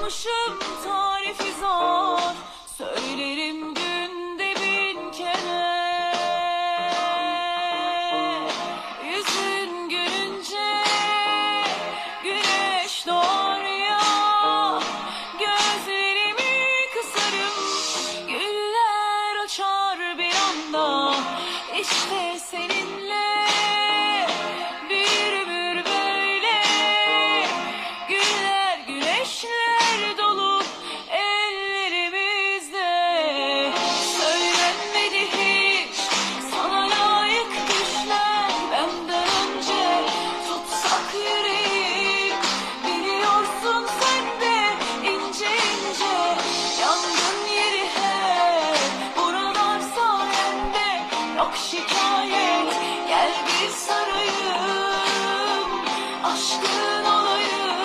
Almışım tarifi zor. Söylerim aşkın olayım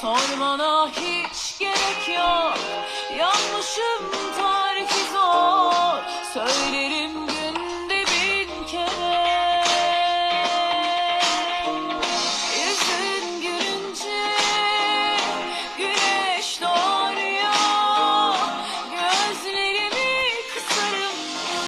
それもの引きで今日。